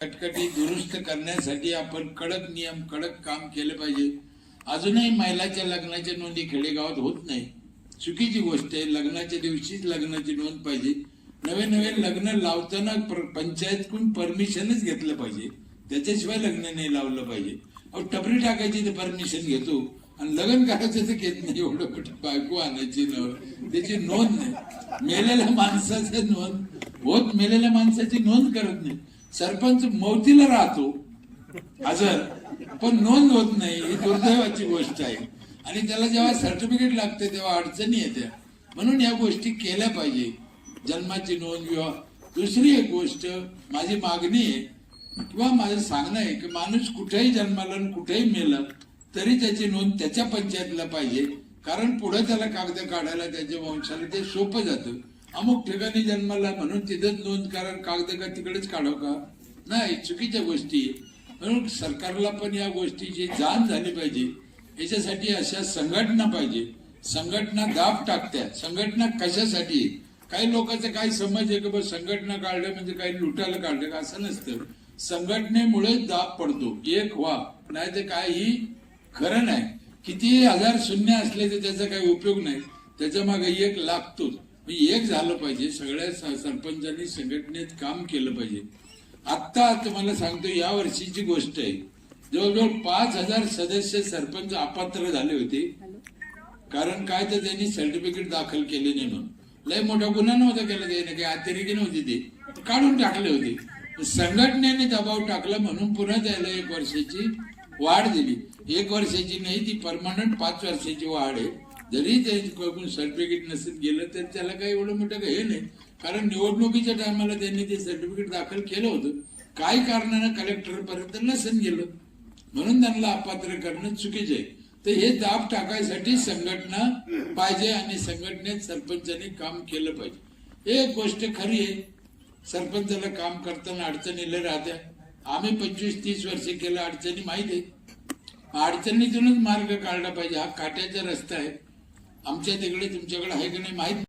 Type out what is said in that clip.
कटकटी दुरुस्त करण्यासाठी आपण कडक नियम कडक काम केलं पाहिजे. अजूनही महिलाच्या लग्नाच्या नोंदी खेडेगावात होत नाही. चुकीची गोष्ट आहे लग्नाच्या दिवशीच लग्नाची नोंद पाहिजे. नवे नवे लग्न लावताना पंचायतकडून परमिशनच घेतलं पाहिजे. त्याच्याशिवाय लग्न नाही लावलं पाहिजे. अहो टपरी टाकायची तर परमिशन घेतो. आणि लग्न करायचं तर घेत नाही एवढं कुठं बायको आणायची त्याची नोंद नाही. मेलेल्या माणसाची नोंद होत मेलेल्या माणसाची नोंद करत नाही. सरपंच मौतीला राहतो. हजर. पण नोंद होत नाही ही दुर्दैवाची गोष्ट आहे. आणि त्याला जेव्हा सर्टिफिकेट लागते तेव्हा अडचणी येत्या. म्हणून या गोष्टी केल्या पाहिजे. जन्माची नोंद विवाह दुसरी एक गोष्ट माझी मागणी आहे किंवा माझं सांगणं आहे की माणूस कुठेही जन्माला आणि कुठेही मेलं तरी त्याची नोंद त्याच्या पंचायतला पाहिजे. कारण पुढे त्याला कागद काढायला त्याच्या वंशाला ते सोपं जातं. अमुक ठिकाणी जन्माला म्हणून तिथंच नोंद करा कागद का तिकडेच काढाव का? नाही चुकीच्या गोष्टी म्हणून सरकारला पण या गोष्टीची जाण झाली पाहिजे. याच्यासाठी अशा संघटना पाहिजे. संघटना दाब टाकत्या. संघटना कशासाठी काही लोकांचं काही समज आहे की बस संघटना काढलं म्हणजे काही लुटायला काढलं का? असं नसतं. संघटनेमुळेच दाब पडतो. एक व्हा. नाही तर काही खरं नाही. किती हजार शून्य असले तर त्याचा काही उपयोग नाही. त्याच्यामागे एक लागतोच एक झालं पाहिजे सगळ्या सरपंचांनी संघटनेत काम केलं पाहिजे. आत्ता तुम्हाला सांगतो या वर्षीची गोष्ट आहे. जवळजवळ पाच हजार सदस्य सरपंच अपात्र झाले होते. कारण काय तर त्यांनी सर्टिफिकेट दाखल केले नाही म्हणून. लय मोठा गुन्हा नव्हता केला त्याने काही अतिरेकी नव्हती ते. काढून टाकले होते. संघटनेने दबाव टाकला म्हणून पुन्हा त्याला एक वर्षाची वाढ दिली. एक वर्षाची नाही ती परमनंट पाच वर्षाची वाढ आहे. जरी त्यांच्याकडून सर्टिफिकेट नसेल गेलं तर त्याला काही एवढं मोठं काही हे नाही. कारण निवडणुकीच्या टायमाला त्यांनी ते सर्टिफिकेट दाखल केलं होतं. काही कारणानं कलेक्टर पर्यंत नसेल गेलं? म्हणून त्यांना अपात्र करणं चुकीचं आहे. तर हे दाब टाकायसाठी संघटना पाहिजे आणि संघटनेत सरपंचाने काम केलं पाहिजे. एक गोष्ट खरी आहे सरपंचाला काम करताना अडचणीला राहत्या. आम्ही पंचवीस तीस वर्ष केलं अडचणी माहिती आहे. अडचणीतूनच मार्ग काढला पाहिजे. हा काट्याचा रस्ता आहे. आमच्या तिकडे तुमच्याकडे आहे की नाही माहीत